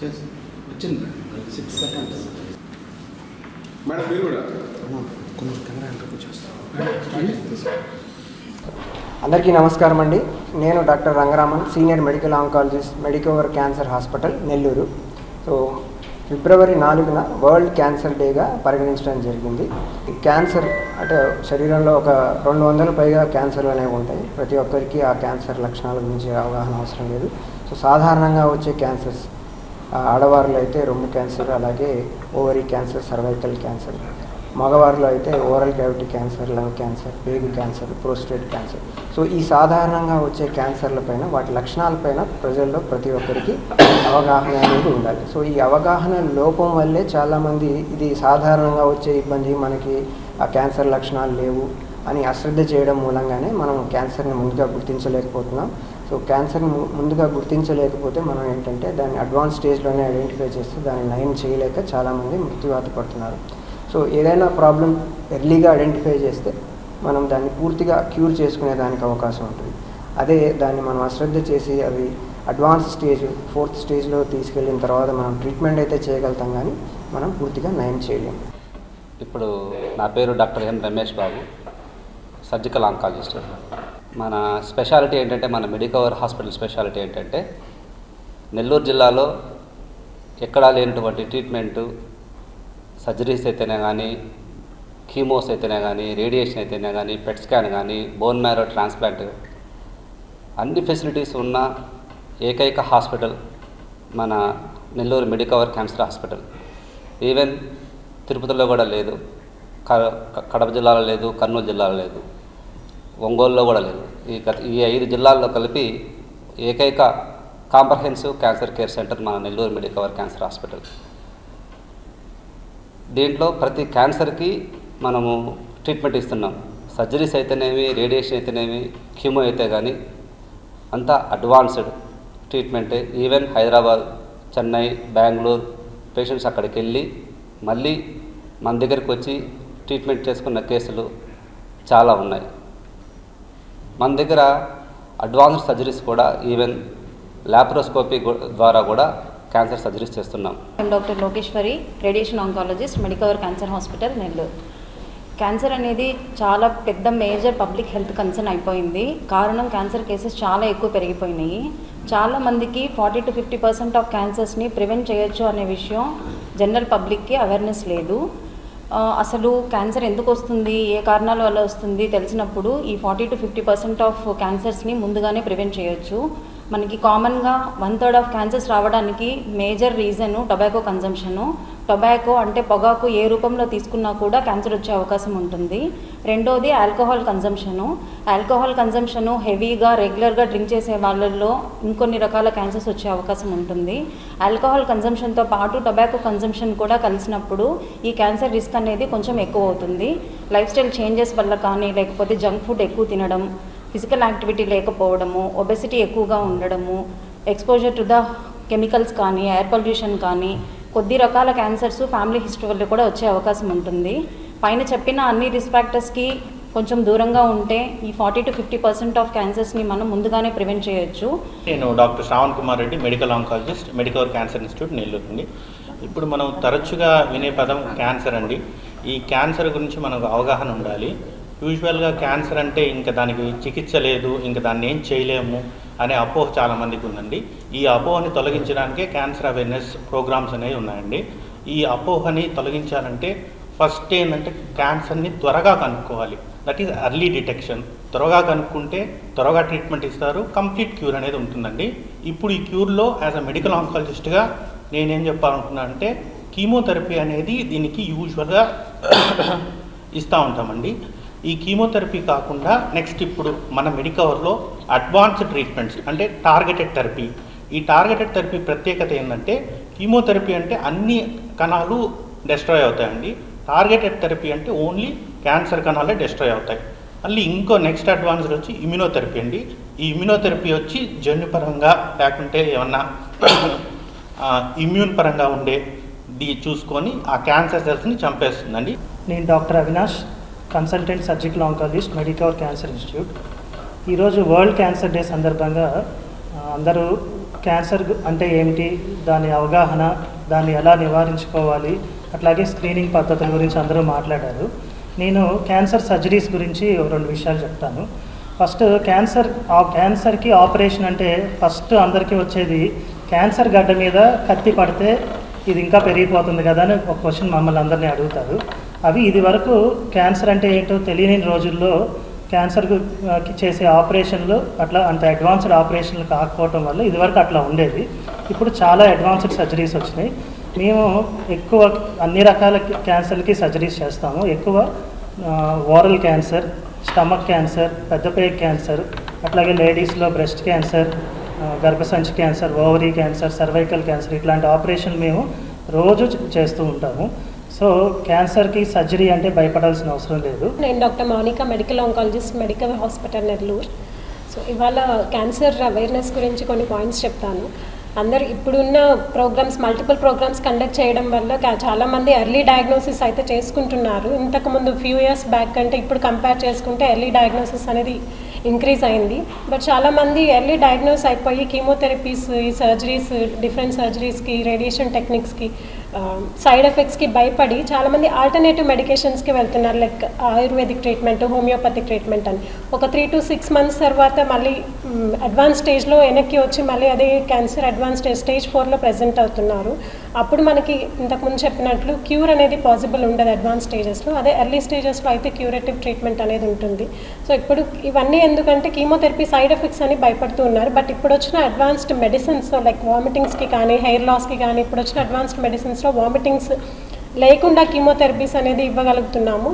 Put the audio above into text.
వచ్చింది. Six seconds madam మీరు కూడా? కొంచెం కెమెరా అందరికీ నమస్కారం అండి. నేను doctor Rangaraman senior medical oncologist Medicover cancer hospital Nellore. So ఫిబ్రవరి నాలుగున వరల్డ్ క్యాన్సర్ డేగా పరిగణించడం జరిగింది. ఈ క్యాన్సర్ అంటే శరీరంలో ఒక రెండు వందల పైగా క్యాన్సర్లు అనేవి ఉంటాయి. ప్రతి ఒక్కరికి ఆ క్యాన్సర్ లక్షణాల గురించి అవగాహన అవసరం లేదు. సో సాధారణంగా వచ్చే క్యాన్సర్స్ ఆడవారిలో అయితే రొమ్ము క్యాన్సర్ అలాగే ఓవరీ క్యాన్సర్ సర్వైకల్ క్యాన్సర్. మగవారిలో అయితే oral cavity cancer lung cancer baby cancer prostate cancer. So ఈ సాధారణంగా వచ్చే క్యాన్సర్ల పైన వాటి లక్షణాలపైన ప్రజల్లో ప్రతి ఒక్కరికి అవగాహన అనేది ఉండాలి. సో ఈ అవగాహన లోపం వల్లే చాలామంది ఇది సాధారణంగా వచ్చే ఇబ్బంది మనకి ఆ క్యాన్సర్ లక్షణాలు లేవు అని అశ్రద్ధ చేయడం మూలంగానే మనం క్యాన్సర్ని ముందుగా గుర్తించలేకపోతున్నాం. సో క్యాన్సర్ని ముందుగా గుర్తించలేకపోతే మనం ఏంటంటే దాన్ని అడ్వాన్స్ స్టేజ్లోనే ఐడెంటిఫై చేస్తే దాన్ని నయం చేయలేక చాలామంది మృత్యువాత పడుతున్నారు. సో ఏదైనా ప్రాబ్లం ఎర్లీగా ఐడెంటిఫై చేస్తే మనం దాన్ని పూర్తిగా క్యూర్ చేసుకునే దానికి అవకాశం ఉంటుంది. అదే దాన్ని మనం అశ్రద్ధ చేసి అవి అడ్వాన్స్ స్టేజ్ ఫోర్త్ స్టేజ్లో తీసుకెళ్ళిన తర్వాత మనం ట్రీట్మెంట్ అయితే చేయగలుగుతాం కానీ మనం పూర్తిగా నయం చేయలేము ఇప్పుడు నా పేరు doctor N Ramesh Babu surgical oncologist. మన స్పెషాలిటీ ఏంటంటే మన మెడికవర్ హాస్పిటల్ స్పెషాలిటీ ఏంటంటే నెల్లూరు జిల్లాలో ఎక్కడా లేనటువంటి ట్రీట్మెంటు సర్జరీస్ అయితేనే కానీ కీమోస్ అయితేనే కానీ రేడియేషన్ అయితేనే కానీ పెట్ స్కాన్ కానీ బోన్ మ్యారో ట్రాన్స్ప్లాంట్ అన్ని ఫెసిలిటీస్ ఉన్న ఏకైక హాస్పిటల్ మన Nellore Medicover cancer hospital. Even తిరుపతిలో కూడా లేదు క- క- కడప జిల్లాలో లేదు కర్నూలు జిల్లాలో లేదు. ఒంగోలులో కూడా లేదు. ఈ ఈ ఐదు జిల్లాల్లో కలిపి ఏకైక కాంప్రహెన్సివ్ క్యాన్సర్ కేర్ సెంటర్ మన నెల్లూరు మెడికవర్ క్యాన్సర్ హాస్పిటల్. దీంట్లో ప్రతి క్యాన్సర్కి మనము ట్రీట్మెంట్ ఇస్తున్నాం. సర్జరీస్ అయితేనేమి రేడియేషన్ అయితేనేమి క్యూమో అయితే కానీ అంతా advanced treatment. Even Hyderabad Chennai Bengaluru patients అక్కడికి వెళ్ళి మళ్ళీ మన దగ్గరికి వచ్చి ట్రీట్మెంట్ చేసుకున్న కేసులు చాలా ఉన్నాయి. మన దగ్గర అడ్వాన్స్డ్ సర్జరీస్ కూడా ఈవెన్ ల్యాప్రోస్కోపీ ద్వారా కూడా క్యాన్సర్ సర్జరీస్ చేస్తున్నాం. Doctor Lokeshwari radiation oncologist Medicover cancer hospital Nellore cancer అనేది చాలా పెద్ద మేజర్ పబ్లిక్ హెల్త్ కన్సర్న్ అయిపోయింది. కారణం క్యాన్సర్ కేసెస్ చాలా ఎక్కువ పెరిగిపోయినాయి. చాలా మందికి forty to fifty percent of క్యాన్సర్స్ని prevent చేయొచ్చు అనే విషయం జనరల్ పబ్లిక్కి అవేర్నెస్ లేదు. అసలు క్యాన్సర్ ఎందుకు వస్తుంది? ఏ కారణాల వల్ల వస్తుంది? తెలిసినప్పుడు ఈ forty to fifty percent of క్యాన్సర్స్ని ముందుగానే ప్రివెంట్ చేయొచ్చు. మనకి కామన్గా వన్ థర్డ్ ఆఫ్ క్యాన్సర్స్ రావడానికి major reason tobacco consumption tobacco అంటే పొగాకు ఏ రూపంలో తీసుకున్నా కూడా క్యాన్సర్ వచ్చే అవకాశం ఉంటుంది. రెండోది ఆల్కహాల్ కన్జంప్షను ఆల్కహాల్ కన్జంప్షను హెవీగా రెగ్యులర్గా డ్రింక్ చేసే వాళ్ళల్లో ఇంకొన్ని రకాల క్యాన్సర్స్ వచ్చే అవకాశం ఉంటుంది. ఆల్కహాల్ కన్జంప్షన్తో పాటు టొబాకో కన్జంప్షన్ కూడా కలిసినప్పుడు ఈ క్యాన్సర్ రిస్క్ అనేది కొంచెం ఎక్కువ అవుతుంది. లైఫ్ స్టైల్ చేంజెస్ వల్ల కానీ లేకపోతే జంక్ ఫుడ్ ఎక్కువ తినడం ఫిజికల్ యాక్టివిటీ లేకపోవడము ఒబెసిటీ ఎక్కువగా ఉండడము ఎక్స్పోజర్ టు ద కెమికల్స్ కానీ ఎయిర్ పొల్యూషన్ కానీ కొద్ది రకాల క్యాన్సర్స్ ఫ్యామిలీ హిస్టరీ వల్ల కూడా వచ్చే అవకాశం ఉంటుంది. పైన చెప్పిన అన్ని రిస్క్ ఫ్యాక్టర్స్కి కొంచెం దూరంగా ఉంటే ఈ forty to fifty percent of క్యాన్సర్స్ని మనం ముందుగానే ప్రివెంట్ చేయొచ్చు. నేను doctor Shravan Kumar Reddy medical oncologist medical cancer institute Nellore అండి ఇప్పుడు మనం తరచుగా వినే పదం క్యాన్సర్ అండి. ఈ క్యాన్సర్ గురించి మనకు అవగాహన ఉండాలి. యూజువల్గా క్యాన్సర్ అంటే ఇంకా దానికి చికిత్స లేదు ఇంకా దాన్ని ఏం చేయలేము అనే అపోహ చాలా మందికి ఉందండి. ఈ అపోహని తొలగించడానికే క్యాన్సర్ అవేర్నెస్ ప్రోగ్రామ్స్ అనేవి ఉన్నాయండి. ఈ అపోహని తొలగించాలంటే ఫస్ట్ ఏంటంటే క్యాన్సర్ని త్వరగా కనుక్కోవాలి. That is early detection. త్వరగా కనుక్కుంటే త్వరగా ట్రీట్మెంట్ ఇస్తారు కంప్లీట్ క్యూర్ అనేది ఉంటుందండి. ఇప్పుడు ఈ క్యూర్లో యాజ్ అ మెడికల్ ఆంకాలజిస్ట్గా నేనేం చెప్పాలనుకున్నా అంటే కీమోథెరపీ అనేది దీనికి యూజువల్గా ఇస్తూ ఉంటామండి. ఈ కీమోథెరపీ కాకుండా నెక్స్ట్ ఇప్పుడు మన మెడికవర్లో అడ్వాన్స్డ్ ట్రీట్మెంట్స్ అంటే టార్గెటెడ్ థెరపీ. ఈ టార్గెటెడ్ థెరపీ ప్రత్యేకత ఏంటంటే కీమోథెరపీ అంటే అన్ని కణాలు డెస్ట్రాయ్ అవుతాయండి. టార్గెటెడ్ థెరపీ అంటే ఓన్లీ క్యాన్సర్ కణాలే డెస్ట్రాయ్ అవుతాయి. మళ్ళీ ఇంకో నెక్స్ట్ అడ్వాన్స్డ్ వచ్చి ఇమ్యునోథెరపీ అండి. ఈ ఇమ్యునోథెరపీ వచ్చి జన్యుపరంగా లేకుంటే ఏమన్నా ఇమ్యూన్ పరంగా ఉండే ది చూసుకొని ఆ క్యాన్సర్ సెల్స్ని చంపేస్తుందండి. నేను doctor Avinash. Consultant surgical oncologist Medicover cancer institute ఈరోజు వరల్డ్ క్యాన్సర్ డే సందర్భంగా అందరూ క్యాన్సర్ అంటే ఏమిటి దాని అవగాహన దాన్ని ఎలా నివారించుకోవాలి అట్లాగే స్క్రీనింగ్ పద్ధతుల గురించి అందరూ మాట్లాడారు. నేను క్యాన్సర్ సర్జరీస్ గురించి రెండు విషయాలు చెప్తాను. ఫస్ట్ క్యాన్సర్ ఆ క్యాన్సర్కి ఆపరేషన్ అంటే ఫస్ట్ అందరికీ వచ్చేది క్యాన్సర్ గడ్డ మీద కత్తి పడితే ఇది ఇంకా పెరిగిపోతుంది కదా అని ఒక క్వశ్చన్ మమ్మల్ని అందరినీ అడుగుతారు. అవి ఇది వరకు క్యాన్సర్ అంటే ఏంటో తెలియని రోజుల్లో క్యాన్సర్కు చేసే ఆపరేషన్లు అట్లా అంత అడ్వాన్స్డ్ ఆపరేషన్లు కాకపోవటం వల్ల ఇదివరకు అట్లా ఉండేది ఇప్పుడు చాలా అడ్వాన్స్డ్ సర్జరీస్ వచ్చినాయి. మేము ఎక్కువ అన్ని రకాల క్యాన్సర్లకి సర్జరీస్ చేస్తాము. ఎక్కువ ఓరల్ క్యాన్సర్ స్టమక్ క్యాన్సర్ పెద్దపేయ క్యాన్సర్ అట్లాగే లేడీస్లో బ్రెస్ట్ క్యాన్సర్ గర్భసంచి cancer ovary cancer cervical cancer ఇట్లాంటి ఆపరేషన్ మేము రోజు చేస్తూ ఉంటాము. సో క్యాన్సర్కి సర్జరీ అంటే భయపడాల్సిన అవసరం లేదు. నేను doctor Mounika medical oncologist medical hospital Nellore. So ఇవాళ క్యాన్సర్ అవేర్నెస్ గురించి కొన్ని పాయింట్స్ చెప్తాను. అందరు ఇప్పుడున్న ప్రోగ్రామ్స్ మల్టిపుల్ ప్రోగ్రామ్స్ కండక్ట్ చేయడం వల్ల కా- చాలామంది ఎర్లీ డయాగ్నోసిస్ అయితే చేసుకుంటున్నారు. ఇంతకుముందు ఫ్యూ ఇయర్స్ బ్యాక్ కంటే ఇప్పుడు కంపేర్ చేసుకుంటే ఎర్లీ డయాగ్నోసిస్ అనేది ఇంక్రీజ్ అయింది. బట్ చాలామంది ఎర్లీ డయాగ్నోస్ అయిపోయి కీమోథెరపీస్ ఈ సర్జరీస్ డిఫరెంట్ సర్జరీస్కి రేడియేషన్ టెక్నిక్స్కి Um, సైడ్ ఎఫెక్ట్స్కి భయపడి చాలామంది ఆల్టర్నేటివ్ మెడికేషన్స్కి వెళ్తున్నారు like ayurvedic treatment homeopathic treatment అని. ఒక త్రీ టు సిక్స్ మంత్స్ తర్వాత మళ్ళీ um, అడ్వాన్స్ స్టేజ్లో వెనక్కి వచ్చి మళ్ళీ అదే క్యాన్సర్ అడ్వాన్స్ స్టేజ్ స్టేజ్ ఫోర్లో ప్రజెంట్ అవుతున్నారు. అప్పుడు మనకి ఇంతకుముందు చెప్పినట్లు క్యూర్ అనేది పాసిబుల్ ఉండదు అడ్వాన్స్ స్టేజెస్లో. అదే ఎర్లీ స్టేజెస్లో అయితే క్యూరేటివ్ ట్రీట్మెంట్ అనేది ఉంటుంది. సో ఇప్పుడు ఇవన్నీ ఎందుకంటే కీమోథెరపీ సైడ్ ఎఫెక్ట్స్ అని భయపడుతూ ఉన్నారు. బట్ ఇప్పుడు వచ్చిన అడ్వాన్స్డ్ మెడిసిన్స్ లైక్ వామిటింగ్స్కి కానీ హెయిర్ లాస్కి కానీ ఇప్పుడు వచ్చిన అడ్వాన్స్డ్ మెడిసిన్స్లో వామిటింగ్స్ లేకుండా కీమోథెరపీస్ అనేది ఇవ్వగలుగుతున్నాము.